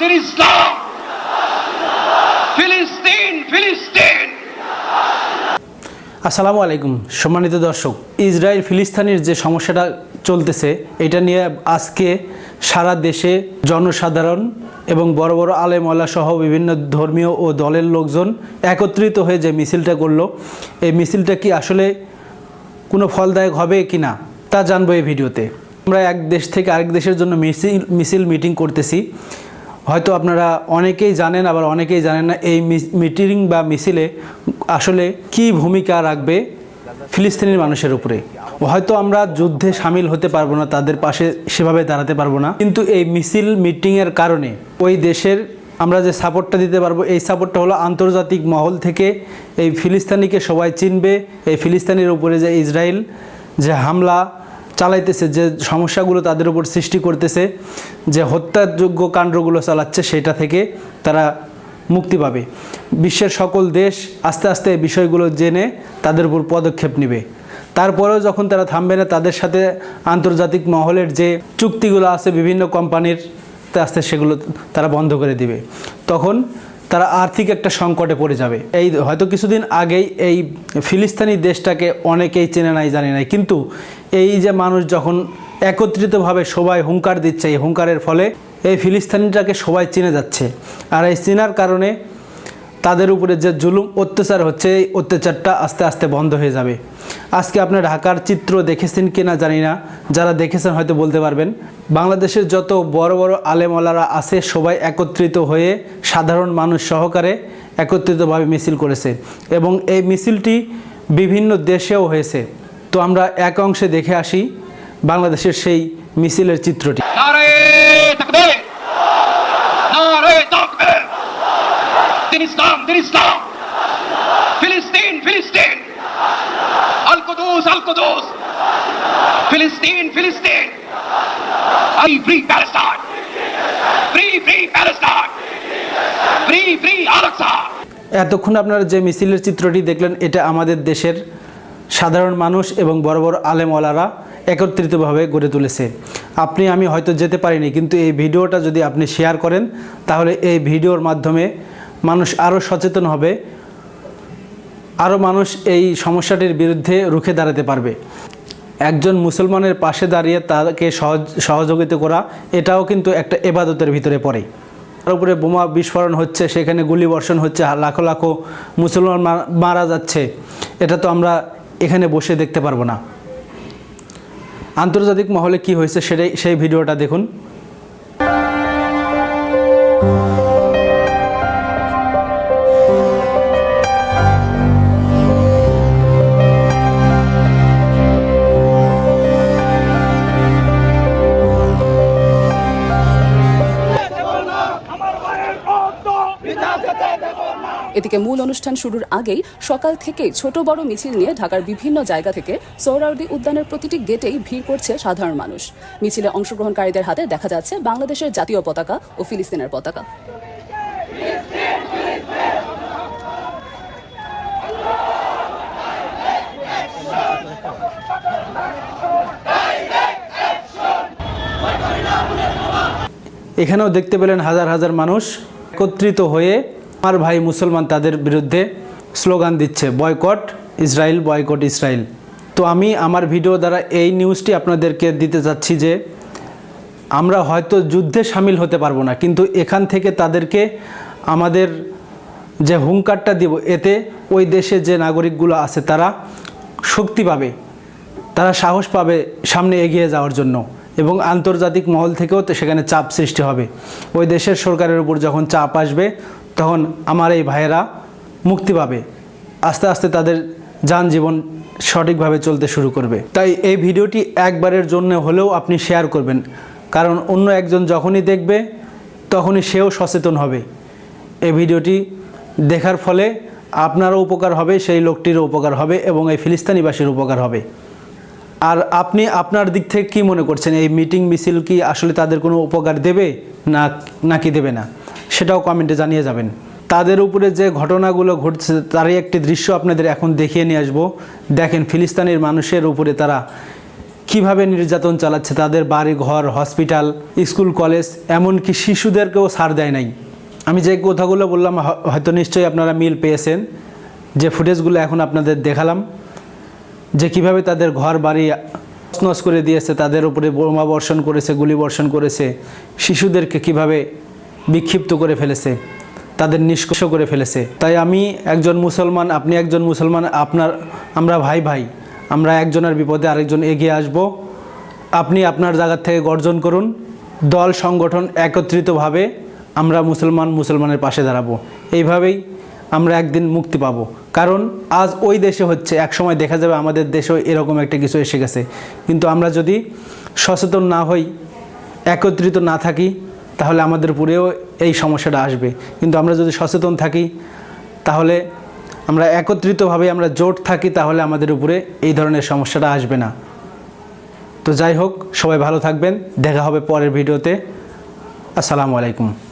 দিন ইসলাম ফিলিস্তিন ফিলিস্তিন। আসসালামু আলাইকুম, সম্মানিত দর্শক, ইসরায়েল ফিলিস্তিনের যে সমস্যাটা চলতেছে, এটা নিয়ে আজকে সারা দেশে জনসাধারণ এবং বড় বড় আলেমওয়ালা সহ বিভিন্ন ধর্মীয় ও দলের লোকজন একত্রিত হয়ে যে মিছিলটা করল, এই মিছিলটা কি আসলে কোনো ফলদায়ক হবে কি না তা জানব এই ভিডিওতে। আমরা এক দেশ থেকে আরেক দেশের জন্য মিছিল মিছিল মিটিং করতেছি। হয়তো আপনারা অনেকেই জানেন, আবার অনেকেই জানেন না এই মিটিং বা মিছিলে আসলে কি ভূমিকা রাখবে ফিলিস্তিনের মানুষের উপরে। হয়তো আমরা যুদ্ধে সামিল হতে পারব না, তাদের পাশে সেভাবে দাঁড়াতে পারব না। কিন্তু এই মিছিল, মিটিংয়ের কারণে ওই দেশের আমরা যে সাপোর্টটা দিতে পারব, এই সাপোর্টটা হলো আন্তর্জাতিক মহল থেকে এই ফিলিস্তানিকে সবাই চিনবে। এই ফিলিস্তানির উপরে যে ইসরায়েল যে হামলা চালাইতেছে, যে সমস্যাগুলো তাদের উপর সৃষ্টি করতেছে, যে হত্যাযোগ্য কাণ্ডগুলো চালাচ্ছে, সেটা থেকে তারা মুক্তি পাবে। বিশ্বের সকল দেশ আস্তে আস্তে বিষয়গুলো জেনে তাদের উপর পদক্ষেপ নেবে। তারপরেও যখন তারা থামবে না, তাদের সাথে আন্তর্জাতিক মহলের যে চুক্তিগুলো আছে, বিভিন্ন কোম্পানির আস্তে আস্তে সেগুলো তারা বন্ধ করে দিবে। তখন তারা আর্থিক একটা সংকটে পড়ে যাবে। এই হয়তো কিছুদিন আগেই এই ফিলিস্তানি দেশটাকে অনেকেই চেনে নাই, জানে নাই। কিন্তু এই যে মানুষ যখন একত্রিতভাবে সবাই হুঙ্কার দিচ্ছে, এই হুঙ্কারের ফলে এই ফিলিস্তিনিটাকে সবাই চিনে যাচ্ছে। আর এই চিনার কারণে তাদের উপরে যে জুলুম, অত্যাচার হচ্ছে, এই অত্যাচারটা আস্তে আস্তে বন্ধ হয়ে যাবে। আজকে আপনি ঢাকার চিত্র দেখেছেন কি না জানি না, যারা দেখেছেন হয়তো বলতে পারবেন। বাংলাদেশের যত বড় বড় আলেমওয়ালারা আছে, সবাই একত্রিত হয়ে সাধারণ মানুষ সহকারে একত্রিতভাবে মিছিল করেছে। এবং এই মিছিলটি বিভিন্ন দেশেও হয়েছে। তো আমরা এক অংশে দেখে আসি বাংলাদেশের সেই মিছিলের চিত্রটি। নারে তাকবীর! নারে তাকবীর! দিন ইসলাম দিন ইসলাম! ফিলিস্তিন ফিলিস্তিন! আল কুদুস আল কুদুস! ফিলিস্তিন ফিলিস্তিন! I free Palestine! Free free Palestine! Free free Al Aqsa এতক্ষণ আপনারা যে মিছিলের চিত্রটি দেখলেন এটা আমাদের দেশের সাধারণ মানুষ এবং বড় বড় আলেমওয়ালারা একত্রিতভাবে গড়ে তুলেছে। আপনি, আমি হয়তো যেতে পারিনি, কিন্তু এই ভিডিওটা যদি আপনি শেয়ার করেন, তাহলে এই ভিডিওর মাধ্যমে মানুষ আরও সচেতন হবে, আরও মানুষ এই সমস্যাটির বিরুদ্ধে রুখে দাঁড়াতে পারবে। একজন মুসলমানের পাশে দাঁড়িয়ে তাকে সহজ, সহযোগিতা করা, এটাও কিন্তু একটা এবাদতের ভিতরে পড়ে। তার উপরে বোমা বিস্ফোরণ হচ্ছে, সেখানে গুলি বর্ষণ হচ্ছে লাখো লাখো মুসলমান মারা যাচ্ছে। এটা তো আমরা এখানে বসে দেখতে পারব না। আন্তর্জাতিক মহলে কি হয়েছে সেটাই সেই ভিডিওটা দেখুন। এদিকে মূল অনুষ্ঠান শুরুর আগেই সকাল থেকেই ছোট বড় মিছিল নিয়ে ঢাকার বিভিন্ন জায়গা থেকে সোহরাওয়ার্দী উদ্যানের প্রতিটি গেটেই ভিড় করছে সাধারণ মানুষ। মিছিলে অংশগ্রহণকারীদের হাতে দেখা যাচ্ছে বাংলাদেশের জাতীয় পতাকা ও ফিলিস্তিনের পতাকা। এখানেও দেখতে পেলেন হাজার হাজার মানুষ একত্রিত হয়ে আমার ভাই মুসলমান তাদের বিরুদ্ধে স্লোগান দিচ্ছে, বয়কট ইসরায়েল বয়কট ইসরায়েল তো আমি আমার ভিডিও দ্বারা এই নিউজটি আপনাদেরকে দিতে চাচ্ছি যে, আমরা হয়তো যুদ্ধে সামিল হতে পারব না, কিন্তু এখান থেকে তাদেরকে আমাদের যে হুঙ্কারটা দিব, এতে ওই দেশে যে নাগরিকগুলো আছে তারা শক্তি পাবে, তারা সাহস পাবে সামনে এগিয়ে যাওয়ার জন্য এবং আন্তর্জাতিক মহল থেকেও সেখানে চাপ সৃষ্টি হবে। ওই দেশের সরকারের উপর যখন চাপ আসবে তখন আমার এই ভাইয়েরা মুক্তি পাবে। আস্তে আস্তে তাদের যান জীবন সঠিকভাবে চলতে শুরু করবে। তাই এই ভিডিওটি একবারের জন্য হলেও আপনি শেয়ার করবেন। কারণ অন্য একজন যখনই দেখবে, তখনই সেও সচেতন হবে। এই ভিডিওটি দেখার ফলে আপনারও উপকার হবে, সেই লোকটিরও উপকার হবে এবং এই ফিলিস্তিনিবাসীর উপকার হবে। আর আপনি আপনার দিক থেকে কি মনে করছেন? এই মিটিং মিছিল কি আসলে তাদের কোনো উপকার দেবে না, নাকি দেবে না? সেটাও কমেন্টে জানিয়ে যাবেন। তাদের উপরে যে ঘটনাগুলো ঘটছে, তারই একটি দৃশ্য আপনাদের এখন দেখিয়ে নিয়ে আসব। দেখেন, ফিলিস্তিনের মানুষের উপরে তারা কীভাবে নির্যাতন চালাচ্ছে, তাদের বাড়ি, ঘর হসপিটাল স্কুল কলেজ এমনকি শিশুদেরকেও ছাড় দেয় নাই। আমি যে কথাগুলো বললাম হয়তো নিশ্চয়ই আপনারা মিল পেয়েছেন। যে ফুটেজগুলো এখন আপনাদের দেখালাম, যে কীভাবে তাদের ঘর, বাড়ি নস করে দিয়েছে, তাদের উপরে বোমা বর্ষণ করেছে, গুলি বর্ষণ করেছে, শিশুদেরকে কীভাবে বিক্ষিপ্ত করে ফেলেছে, তাদের নিষ্কর্ষ করে ফেলেছে। তাই আমি একজন মুসলমান, আপনি একজন মুসলমান, আপনার, আমরা ভাই ভাই, আমরা একজনের বিপদে আরেকজন এগিয়ে আসব। আপনি আপনার জায়গা থেকে গর্জন করুন। দল, সংগঠন একত্রিতভাবে আমরা মুসলমান মুসলমানের পাশে দাঁড়াবো। এইভাবেই আমরা একদিন মুক্তি পাবো। কারণ আজ ওই দেশে হচ্ছে এক সময় দেখা যাবে আমাদের দেশেও এরকম একটা কিছু এসে গেছে। কিন্তু আমরা যদি সচেতন না হই, একত্রিত না থাকি তাহলে আমাদের উপরেও এই সমস্যাটা আসবে। কিন্তু আমরা যদি সচেতন থাকি, তাহলে আমরা একত্রিতভাবে আমরা জোট থাকি, তাহলে আমাদের উপরে এই ধরনের সমস্যাটা আসবে না। তো যাই হোক, সবাই ভালো থাকবেন। দেখা হবে পরের ভিডিওতে। আসসালামু আলাইকুম।